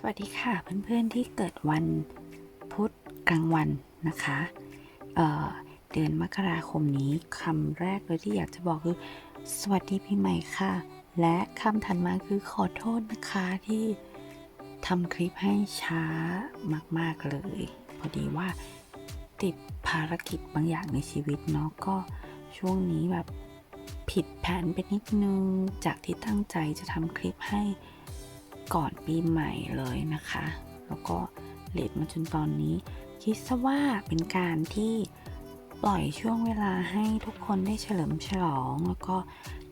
สวัสดีค่ะเพื่อนๆที่เกิดวันพุธกลางวันนะคะเเดือนมกราคมนี้คำแรกเลยที่อยากจะบอกคือ สวัสดีปีใหม่ค่ะ และคำถัดมาคือขอโทษนะคะที่ทำคลิปให้ช้ามากๆเลย พอดีว่าติดภารกิจบางอย่างในชีวิตเนาะก็ช่วงนี้แบบผิดแผนไปนิดนึง จากที่ตั้งใจจะทำคลิปให้ ก่อนปีใหม่เลยนะคะ แล้วก็เลทมาจนตอนนี้ คิดซะว่าเป็นการที่ปล่อยช่วงเวลาให้ทุกคนได้เฉลิมฉลอง แล้วก็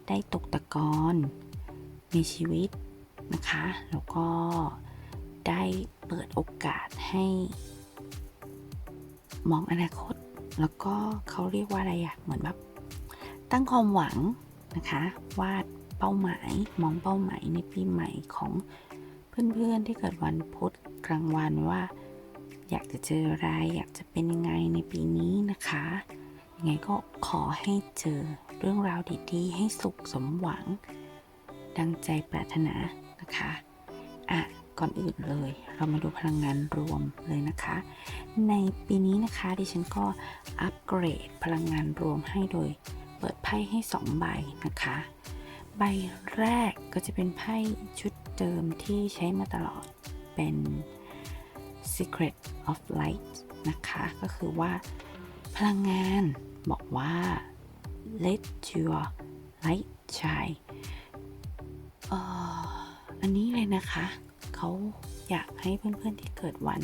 ได้ตกตะกอนในชีวิตนะคะ แล้วก็ได้เปิดโอกาสให้ มองอนาคต แล้วก็เขาเรียกว่าอะไรอะเหมือนแบบตั้งความหวังนะคะวาดเป้าหมายมองเป้าหมายในปีใหม่ของ เพื่อนๆที่เกิดวันพุธกลางวันว่า อยากจะเจออะไรอยากจะเป็นยังไงในปีนี้นะคะยังไงก็ขอให้เจอเรื่องราวดีๆ ให้สุขสมหวัง ดังใจปรารถนานะคะอะก่อนอื่นเลย เรามาดูพลังงานรวมเลยนะคะ ในปีนี้นะคะดิฉันก็อัปเกรดพลังงานรวมให้โดย เปิดไพ่ให้ 2 ใบนะคะ ใบแรกก็จะเป็นไพ่ชุด เดิมที่ใช้มาตลอดเป็น Secret of Light นะคะ ก็คือว่าพลังงานบอกว่า let your light shine เอ่ออันนี้เลยนะคะ เขาอยากให้เพื่อนๆที่เกิดวัน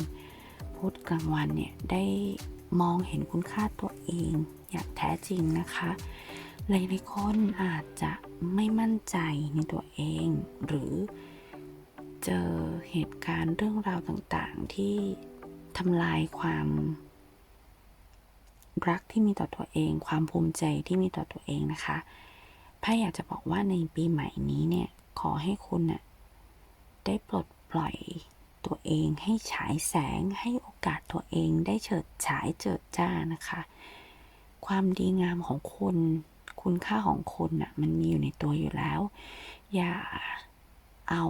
พุธกลางวันเนี่ย ได้มองเห็นคุณค่าตัวเองอย่างแท้จริงนะคะ หลายๆคนอาจจะไม่มั่นใจในตัวเองหรือ เจอเหตุการณ์เรื่องราวต่างๆ ที่ทำลายความ รักที่มีต่อตัวเอง ความภูมิใจที่มีต่อตัวเองนะคะพ่อยากจะบอกว่าในปีใหม่นี้เนี่ย ขอให้คุณน่ะได้ปลดปล่อยตัวเองให้ฉายแสงให้โอกาสตัวเองได้เฉิดฉายเจิดจ้านะคะ ความดีงามของคุณ คุณค่าของคุณน่ะมันมีอยู่ในตัวอยู่แล้ว อย่าเอา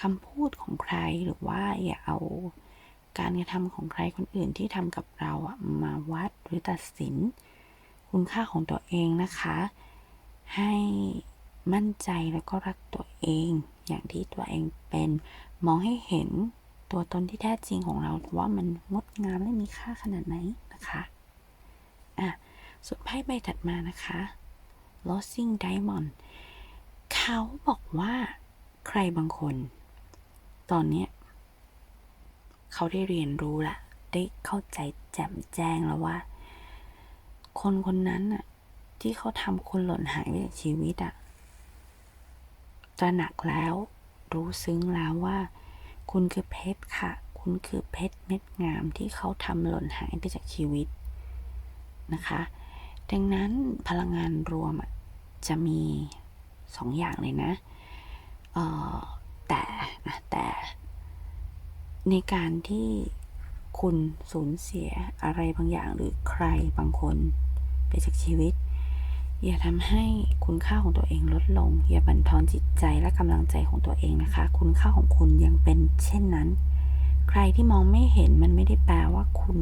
คำพูดของใครหรือว่าอย่าเอาการกระทำของใครคนอื่นที่ทำกับเราอะมาวัดหรือตัดสิน คุณค่าของตัวเองนะคะ ให้มั่นใจแล้วก็รักตัวเอง อย่างที่ตัวเองเป็นมองให้เห็นตัวตนที่แท้จริงของเราว่ามันงดงามและมีค่าขนาดไหนนะคะอะส่วนไพ่ใบถัดมานะคะ Losing Diamond เขาบอกว่าใครบางคน ตอนเนี้ยเขาได้เรียนรู้ละได้เข้าใจแจ่มแจ้งแล้วว่า คนคนนั้นน่ะ ที่เขาทำคุณหล่นหายไปจากชีวิตอะตระหนักแล้ว รู้ซึ้งแล้วว่า คุณคือเพชรค่ะ คุณคือเพชรเม็ดงามที่เขาทำหล่นหายไปจากชีวิตนะคะ ดังนั้นพลังงานรวมอะจะมีสองอย่างเลยนะเอ่อ แต่นะแต่ในการที่คุณสูญเสียอะไรบางอย่างหรือใครบางคนไปจากชีวิต อย่าทำให้คุณค่าของตัวเองลดลง อย่าบั่นทอนจิตใจและกำลังใจของตัวเองนะคะ คุณค่าของคุณยังเป็นเช่นนั้น ใครที่มองไม่เห็นมันไม่ได้แปลว่าคุณ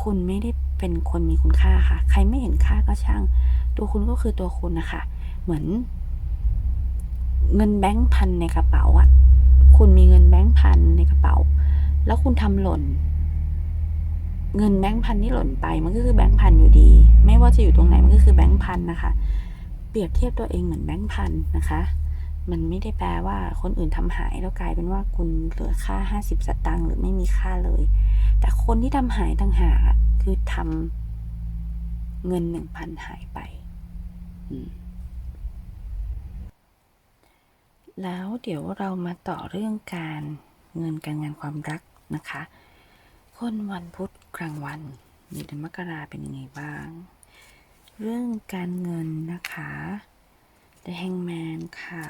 คุณไม่ได้เป็นคนมีคุณค่าค่ะ ใครไม่เห็นค่าก็ช่าง ตัวคุณก็คือตัวคุณนะคะ เหมือน เงินแบงค์พันในกระเป๋าอะคุณมีเงินแบงค์พันในกระเป๋า แล้วคุณทำหล่น เงินแบงค์พันที่หล่นไปมันก็คือแบงค์พันอยู่ดี ไม่ว่าจะอยู่ตรงไหนมันก็คือแบงค์พันนะคะ เปรียบเทียบตัวเองเหมือนแบงค์พันนะคะ มันไม่ได้แปลว่าคนอื่นทำหายแล้วกลายเป็นว่าคุณเหลือค่าห้าสิบสตางค์หรือไม่มีค่าเลย แต่คนที่ทำหายต่างหากคือทำเงินหนึ่งพันหายไป อืม แล้วเดี๋ยวเรามาต่อเรื่องการเงินการงานความรักนะคะ คนวันพุธกลางวันในเดือนมกราเป็นยังไงบ้าง เรื่องการเงินนะคะ The Hangman ค่ะ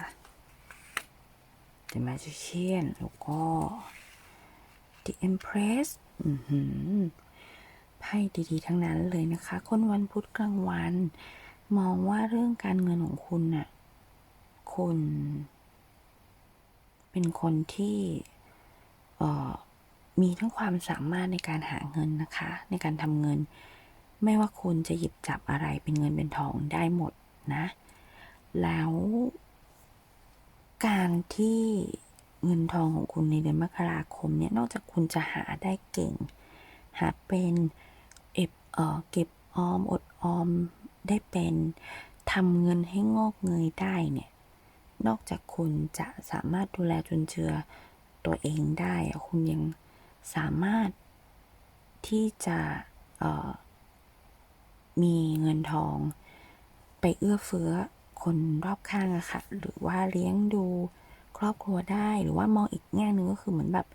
The Magician แล้วก็ The Empress อือหือไพ่ดีๆ ทั้งนั้นเลยนะคะ คนวันพุธกลางวัน มองว่าเรื่องการเงินของคุณน่ะ คุณ เป็นคนที่มีทั้งความสามารถในการหาเงินนะคะ ในการทำเงิน ไม่ว่าคุณจะหยิบจับอะไรเป็นเงินเป็นทองได้หมดนะ แล้ว การที่เงินทองของคุณในเดือนมกราคมเนี่ยนอกจากคุณจะหาได้เก่ง หาเป็นเอบเออเก็บออมอดออมได้เป็นทำเงินให้งอกเงยได้เนี่ย นอกจากคุณจะสามารถดูแลจนเจือตัวเองได้ คุณยังสามารถที่จะมีเงินทอง ไปเอื้อเฟื้อคนรอบข้างอะค่ะ หรือว่าเลี้ยงดูครอบครัวได้ หรือว่ามองอีกแง่หนึ่งก็คือเหมือนแบบ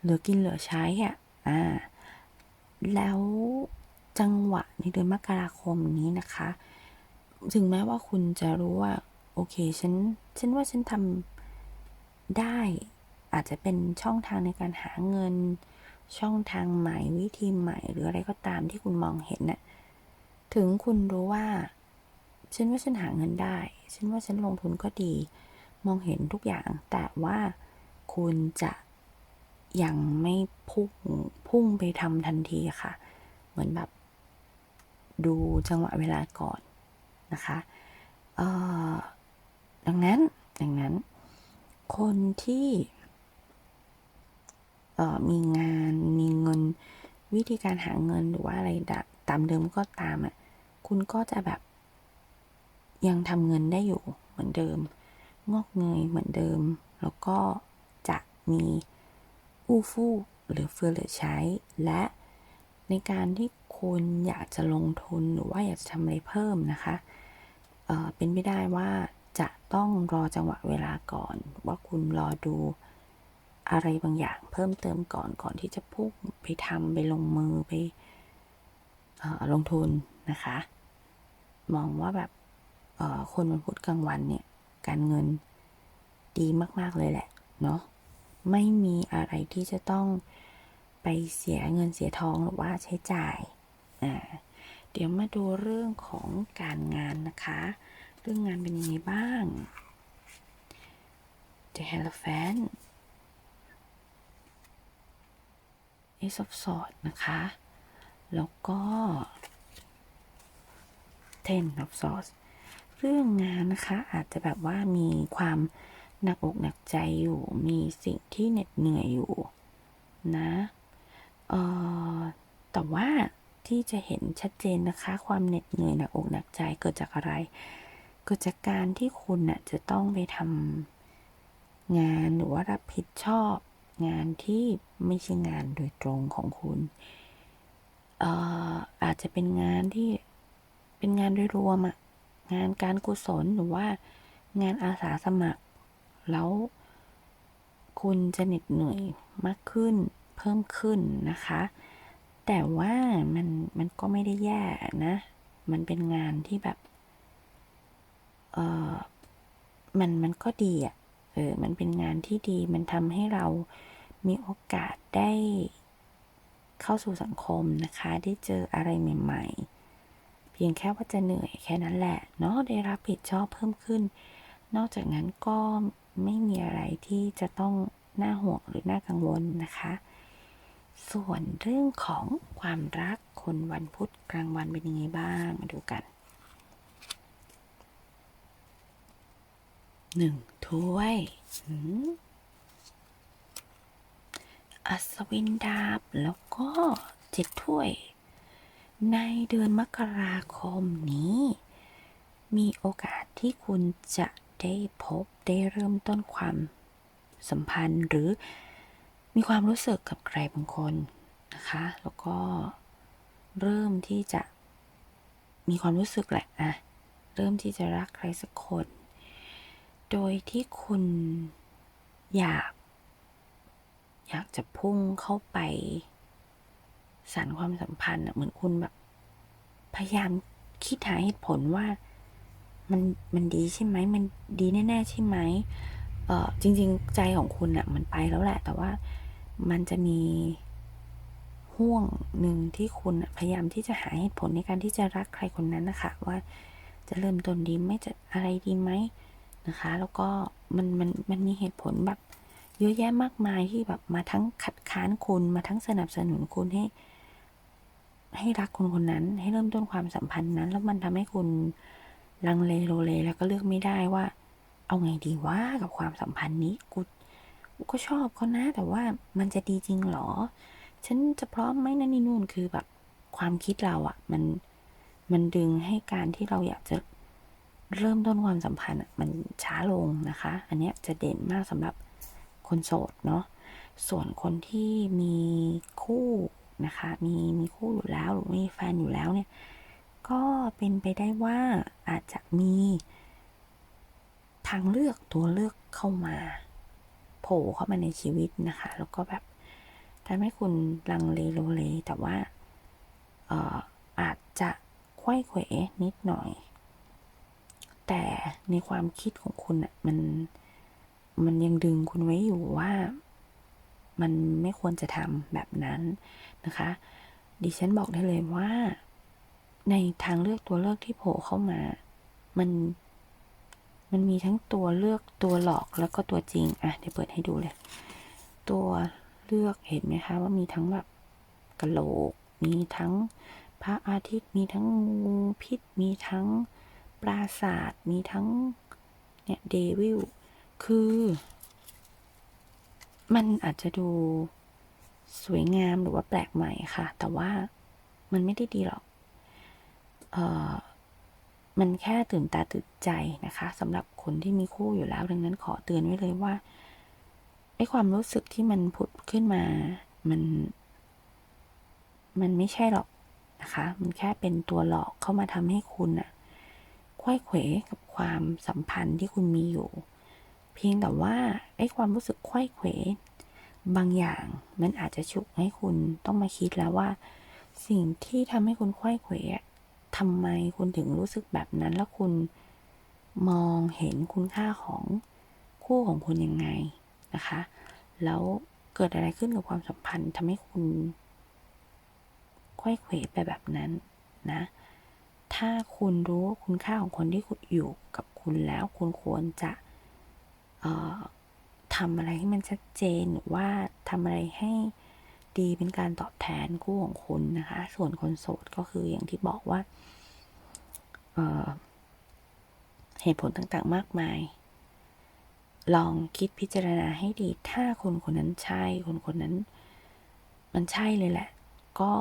เหลือกินเหลือใช้อะอ่า แล้วจังหวะในเดือนมกราคมนี้นะคะ ถึงแม้ว่าคุณจะรู้ว่า โอเคฉันฉันว่าฉันทำได้อาจจะเป็นช่องทางในการหาเงิน ช่องทางใหม่วิธีใหม่ หรืออะไรก็ตามที่คุณมองเห็นน่ะถึงคุณรู้ว่า ฉันว่าฉันหาเงินได้ ฉันว่าฉันลงทุนก็ดี มองเห็นทุกอย่าง แต่ว่าคุณจะยังไม่พุ่งพุ่งไปทำทันทีค่ะ เหมือนแบบ ดูจังหวะเวลาก่อนนะคะ เอ่อ ดังนั้น ดังนั้น คนที่มีงานมีเงิน วิธีการหาเงินหรือว่าอะไรตามเดิมก็ตามอะคุณก็จะแบบ ยังทำเงินได้อยู่เหมือนเดิม งอกเงยเหมือนเดิม แล้วก็จะมีอู้ฟู่หรือเฟือเหลือใช้ และในการที่คุณอยากจะลงทุนหรือว่าอยากจะทำอะไรเพิ่มนะคะเเป็นไม่ได้ว่า ต้องรอจังหวะเวลาก่อน ว่าคุณรอดูอะไรบางอย่างเพิ่มเติมก่อนก่อนที่จะพุ่งไปทำไปลงมือไปออลงทุนนะคะ มองว่าแบบคนวันพุธกลางวันเนี่ย การเงินดีมากๆเลยแหละ เนาะไม่มีอะไรที่จะต้องไปเสียเงินเสียทองหรือว่าใช้จ่าย อ่า เดี๋ยวมาดูเรื่องของการงานนะคะ เรื่องงานเป็นยังไงบ้าง The Hierophant Ace of Swords นะคะ แล้วก็ Ten of Swords เรื่องงานนะคะ อาจจะแบบว่ามีความหนักอกหนักใจอยู่ มีสิ่งที่เหน็ดเหนื่อยอยู่นะเอ่อแต่ว่าที่จะเห็นชัดเจนนะคะ ความเหน็ดเหนื่อยหนักอกหนักใจเกิดจากอะไร กิดจากการที่คุณน่ะจะต้องไปทำงานหรือว่ารับผิดชอบ งานที่ไม่ใช่งานโดยตรงของคุณเอ่ออาจจะเป็นงานที่เป็นงานโดยรวมอะงานการกุศลหรือว่างานอาสาสมัคร แล้ว คุณจะเหน็ดเหนื่อยมากขึ้นเพิ่มขึ้นนะคะ แต่ว่ามันมันก็ไม่ได้แย่นะ มันเป็นงานที่แบบ เออมันมันก็ดีอะ่ะเออมันเป็นงานที่ดีมันทำให้เรามีโอกาสได้เข้าสู่สังคมนะคะ ได้เจออะไรใหม่ ๆ เพียงแค่ว่าจะเหนื่อยแค่นั้นแหละ เนาะได้รับผิดชอบเพิ่มขึ้น นอกจากนั้นก็ไม่มีอะไรที่จะต้องน่าห่วงหรือน่ากังวลนะคะ ส่วนเรื่องของความรักคนวันพุธกลางวันเป็นยังไงบ้างมาดูกัน หนึ่งถ้วยอัศวินดาบแล้วก็เจ็ดถ้วย ในเดือนมกราคมนี้ มีโอกาสที่คุณจะได้พบได้เริ่มต้นความสัมพันธ์หรือมีความรู้สึกกับใครบางคนนะคะ แล้วก็เริ่มที่จะมีความรู้สึกแหละอะเริ่มที่จะรักใครสักคน โดยที่คุณอยาก อยากจะพุ่งเข้าไปสานความสัมพันธ์อะเหมือนคุณแบบ พยายามคิดหาเหตุผลว่ามันมันดีใช่ไหมมันดีแน่ ๆ ใช่ไหมเออจริง ๆ ใจของคุณอะมันไปแล้วแหละ แต่ว่ามันจะมีห่วงหนึ่งที่คุณอะพยายามที่จะหาเหตุผลในการที่จะรักใครคนนั้นนะคะว่าจะเริ่มต้นดีไหมจะอะไรดีไหม นะคะ แล้วก็มันมันมันมีเหตุผลแบบเยอะแยะมากมายที่แบบมาทั้งขัดค้านคุณมาทั้งสนับสนุนคุณให้ ให้รักคนคนนั้น ให้เริ่มต้นความสัมพันธ์นั้น แล้วมันทำให้คุณลังเลโลเลแล้วก็เลือกไม่ได้ว่า เอาไงดีว่ากับความสัมพันธ์นี้กูกูก็ชอบเขานะ แต่ว่ามันจะดีจริงหรอ ฉันจะพร้อมไหมนั่นนี่นู่นคือแบบความคิดเราอะ่ะ มันมันดึงให้การที่เราอยากจะ เริ่มต้นความสัมพันธ์มันช้าลงนะคะ อันนี้จะเด่นมากสำหรับคนโสดเนาะส่วนคนที่มีคู่นะคะ มีมีคู่อยู่แล้วหรือมีแฟนอยู่แล้วเนี่ย ก็เป็นไปได้ว่าอาจจะมี ทางเลือกตัวเลือกเข้ามาโผล่เข้ามาในชีวิตนะคะ แล้วก็แบบทำให้คุณลังเลโลเลแต่ว่าอออาจจะควยเขวนิดหน่อย แต่ในความคิดของคุณอะมันมันยังดึงคุณไว้อยู่ว่ามันไม่ควรจะทำแบบนั้นนะคะ ดิฉันบอกได้เลยว่า ในทางเลือกตัวเลือกที่โผล่เข้ามา มันมันมีทั้งตัวเลือกตัวหลอกแล้วก็ตัวจริง อะ เดี๋ยวเปิดให้ดูเลย ตัวเลือกเห็นไหมคะ ว่ามีทั้งแบบกระโหลก มีทั้งพระอาทิตย์ มีทั้งงูพิษ มีทั้ง ปราศาสตร์มีทั้งเนี่ยเดวิลคือ มันอาจจะดูสวยงามหรือว่าแปลกใหม่ค่ะ แต่ว่ามันไม่ได้ดีหรอก เออมันแค่ตื่นตาตื่นใจนะคะสำหรับคนที่มีคู่อยู่แล้ว ดังนั้นขอเตือนไว้เลยว่าไอ้ความรู้สึกที่มันผุดขึ้นมา มัน มันไม่ใช่หรอกนะคะ มันแค่เป็นตัวหลอกเข้ามาทำให้คุณอะ ควยเขวกับความสัมพันธ์ที่คุณมีอยู่ เพียงแต่ว่าไอ้ความรู้สึกควยเขวบางอย่างมันอาจจะฉุกให้คุณต้องมาคิดแล้วว่า สิ่งที่ทำให้คุณควยเขวทำไมคุณถึงรู้สึกแบบนั้นแล้วคุณมองเห็นคุณค่าของคู่ของคุณยังไงนะคะ แล้วเกิดอะไรขึ้นกับความสัมพันธ์ทำให้คุณควยเขวไปแบบนั้นนะ ถ้าคุณรู้คุณค่าของคนที่อยู่กับคุณแล้วคุณควรจะทำอะไรให้มันชัดเจนหรือว่าทำอะไรให้ดีเป็นการตอบแทนคู่ของคุณนะคะ ส่วนคนโสดก็คืออย่างที่บอกว่าเเหตุผลต่างๆมากมาย ลองคิดพิจารณาให้ดี ถ้าคนคนนั้นใช่ คนคนนั้น มันใช่เลยแหละ ก็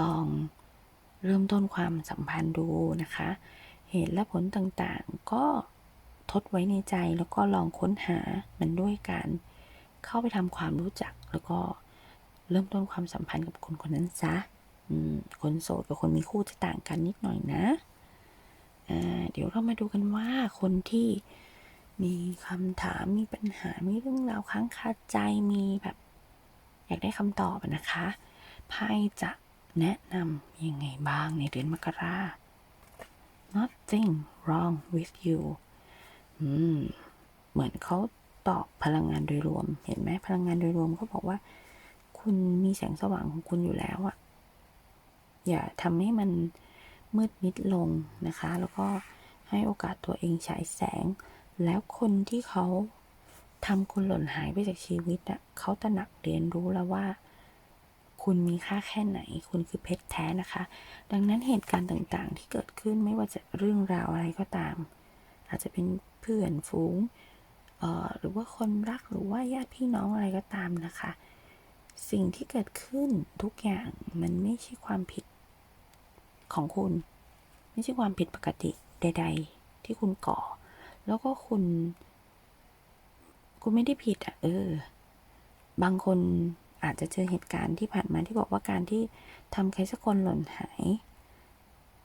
ลอง เริ่มต้นความสัมพันธ์ดูนะคะ เหตุและผลต่างๆ ก็ทดไว้ในใจแล้วก็ลองค้นหามันด้วยการเข้าไปทำความรู้จักแล้วก็เริ่มต้นความสัมพันธ์กับคนคนนั้นซะคนโสดกับคนมีคู่จะต่างกันนิดหน่อยนะเดี๋ยวเรามาดูกันว่าคนที่มีคำถามมีปัญหา มีเรื่องราวค้างคาใจมีแบบ อยากได้คำตอบนะคะไพ่จะ แนะนำยังไงบ้างในเดือนมกรา nothing wrong with you อืม เหมือนเขาตอบพลังงานโดยรวม เห็นไหมพลังงานโดยรวมเขาบอกว่า คุณมีแสงสว่างของคุณอยู่แล้วอะอย่าทำให้มันมืดมิดลงนะคะ แล้วก็ให้โอกาสตัวเองฉายแสง แล้วคนที่เขาทำคุณหล่นหายไปจากชีวิตอะเขาตระหนักเรียนรู้แล้วว่า คุณมีค่าแค่ไหน คุณคือเพชรแท้นะคะ ดังนั้นเหตุการณ์ต่างๆ ที่เกิดขึ้นไม่ว่าจะเรื่องราวอะไรก็ตาม อาจจะเป็นเพื่อนฝูงหรือว่าคนรักหรือว่าญาติพี่น้องอะไรก็ตามนะคะ สิ่งที่เกิดขึ้นทุกอย่างมันไม่ใช่ความผิดของคุณ ไม่ใช่ความผิดปกติใด ๆ ที่คุณก่อ แล้วก็คุณ คุณไม่ได้ผิดอะ เออ บางคน อาจจะเจอเหตุการณ์ที่ผ่านมาที่บอกว่าการที่ทำใครสักคนหล่นหาย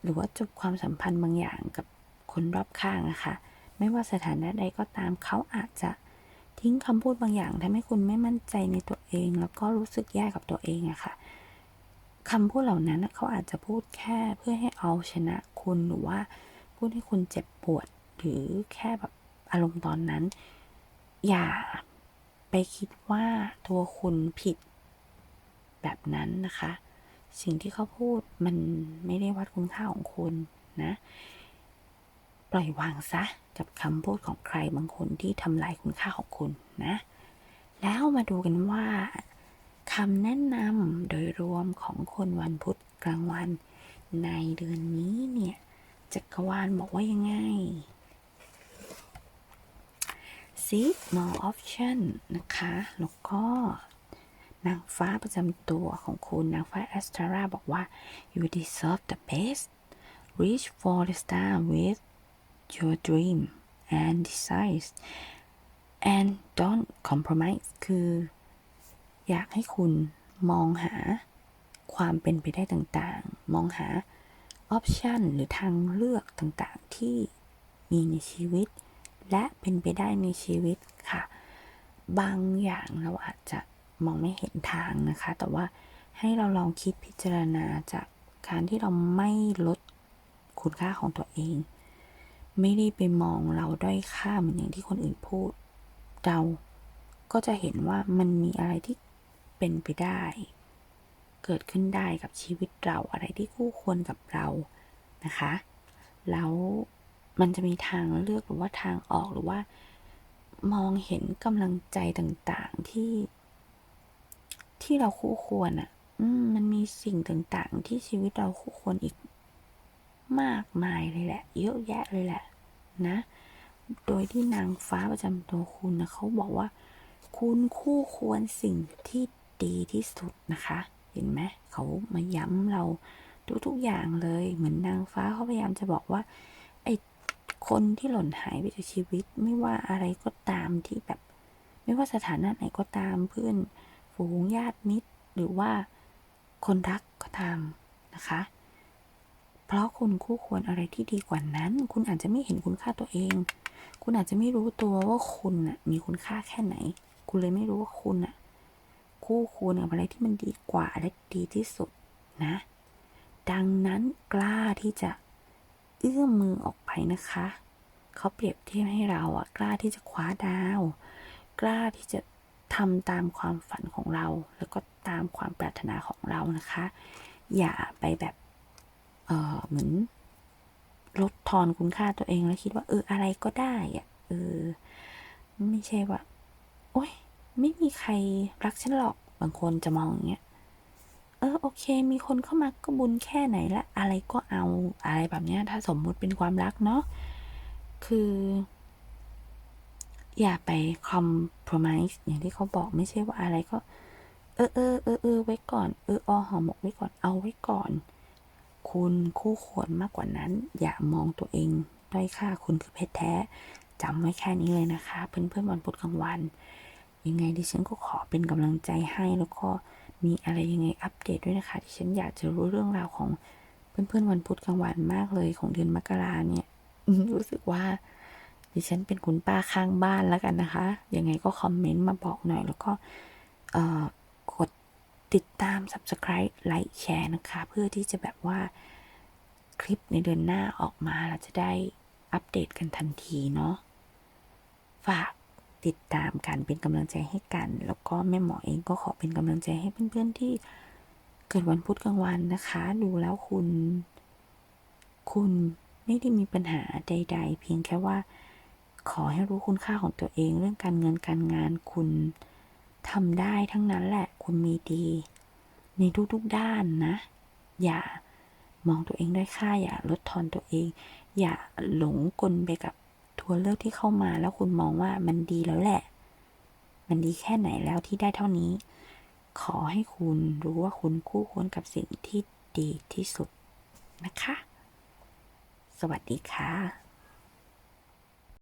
หรือว่าจบความสัมพันธ์บางอย่างกับคนรอบข้างนะคะไม่ว่าสถานะใดก็ตามเขาอาจจะทิ้งคำพูดบางอย่างทำให้คุณไม่มั่นใจในตัวเอง แล้วก็รู้สึกแย่กับตัวเองอะค่ะคำพูดเหล่านั้นเขาอาจจะพูดแค่เพื่อให้เอาชนะคุณหรือว่าพูดให้คุณเจ็บปวดหรือแค่แบบอารมณ์ตอนนั้น อย่า ไปคิดว่าตัวคุณผิดแบบนั้นนะคะ สิ่งที่เขาพูดมันไม่ได้วัดคุณค่าของคุณนะ ปล่อยวางซะกับคำพูดของใครบางคนที่ทำลายคุณค่าของคุณนะ แล้วมาดูกันว่าคำแนะนำโดยรวมของคนวันพุธกลางวัน ในเดือนนี้เนี่ยจักรวาลบอกว่ายังไง seek more option นะคะ แล้วก็นางฟ้าประจำตัวของคุณนางฟ้าแอสตราบอกว่า you deserve the best reach for the star with your dream and desires and don't compromise คือ อยากให้คุณมองหาความเป็นไปได้ต่างๆ มองหาออปชันหรือทางเลือกต่างๆ ที่มีในชีวิต และเป็นไปได้ในชีวิตค่ะ บางอย่างเราอาจจะมองไม่เห็นทางนะคะ แต่ว่าให้เราลองคิดพิจารณาจากการที่เราไม่ลดคุณค่าของตัวเอง ไม่ได้ไปมองเราด้อยค่าเหมือนอย่างที่คนอื่นพูด เราก็จะเห็นว่ามันมีอะไรที่เป็นไปได้ เกิดขึ้นได้กับชีวิตเราอะไรที่คู่ควรกับเรานะคะ แล้ว มันจะมีทางเลือกหรือว่าทางออกหรือว่า มองเห็นกำลังใจต่างๆที่ ที่เราคู่ควรอะ่ะ อืม มันมีสิ่งต่างๆ ที่ชีวิตเราคู่ควรอีกมากมายเลยแหละ เยอะแยะเลยแหละ นะ โดยที่นางฟ้าประจำตัวคุณนะเขาบอกว่า คุณคู่ควรสิ่งที่ดีที่สุดนะคะ เห็นไหมเขามาย้ำเราทุกๆอย่างเลย เหมือนนางฟ้าเขาพยายามจะบอกว่า ไอ้ คนที่หล่นหายไปจากชีวิต ไม่ว่าอะไรก็ตามที่แบบ ไม่ว่าสถานะไหนก็ตามเพื่อนฝูงญาติมิตร หรือว่าคนรักก็ตามนะคะ เพราะคุณคู่ควรอะไรที่ดีกว่านั้น คุณอาจจะไม่เห็นคุณค่าตัวเอง คุณอาจจะไม่รู้ตัวว่าคุณน่ะมีคุณค่าแค่ไหน คุณเลยไม่รู้ว่าคุณน่ะคู่ควรกับอะไรที่มันดีกว่าและดีที่สุดนะ ดังนั้นกล้าที่จะเอื้อมมือออก ไปนะคะ เขาเปรียบเทียบให้เราอะกล้าที่จะคว้าดาว กล้าที่จะทำตามความฝันของเรา แล้วก็ตามความปรารถนาของเรานะคะ อย่าไปแบบเออเหมือนลดทอนคุณค่าตัวเองแล้วคิดว่าเอออะไรก็ได้อะเออไม่ใช่ว่าโอ๊ยไม่มีใครรักฉันหรอกบางคนจะมองอย่างเงี้ย ออโอเค มีคนเข้ามาก็บุญแค่ไหนละอะไรก็เอาอะไรแบบเนี้ยถ้าสมมุติเป็นความรักเนาะคือ อย่าไป compromise อย่างที่เขาบอกไม่ใช่ว่าอะไรก็ เออเออเออเออไว้ก่อน เอออห่อหมกไว้ก่อนเอาไว้ก่อน คุณคู่ควรมากกว่านั้น อย่ามองตัวเองด้อยค่าคุณคือเพชรแท้จำไว้แค่นี้เลยนะคะ เพื่อนเพื่อนๆวันพุธกลางวัน ยังไงดิฉันก็ขอเป็นกำลังใจให้แล้วก็ มีอะไรยังไงอัปเดตด้วยนะคะดิฉันอยากจะรู้เรื่องราวของเพื่อนๆวันพุธกลางวันมากเลยของเดือนมกราเนี่ยรู้สึกว่าดิฉันเป็นคุณป้าข้างบ้านแล้วกันนะคะ ยังไงก็คอมเมนต์มาบอกหน่อย แล้วก็กดติดตาม subscribe ไลค์แชร์นะคะ เพื่อที่จะแบบว่าคลิปในเดือนหน้าออกมาเราจะได้อัปเดตกันทันทีเนาะฝาก ติดตามกันเป็นกำลังใจให้กัน แล้วก็แม่หมอเองก็ขอเป็นกำลังใจให้เพื่อนๆที่เกิดวันพุธกลางวันนะคะ ดูแล้วคุณ คุณไม่ได้มีปัญหาใด ๆ เพียงแค่ว่า ขอให้รู้คุณค่าของตัวเอง เรื่องการเงินการงานคุณทำได้ทั้งนั้นแหละ คุณมีดี ในทุกๆด้านนะ อย่ามองตัวเองด้อยค่า อย่าลดทอนตัวเอง อย่าหลงกลไปกับ ตัวเลือกที่เข้ามาแล้วคุณมองว่ามันดีแล้วแหละ มันดีแค่ไหนแล้วที่ได้เท่านี้ ขอให้คุณรู้ว่าคุณคู่ควรกับสิ่งที่ดีที่สุดนะคะ สวัสดีค่ะ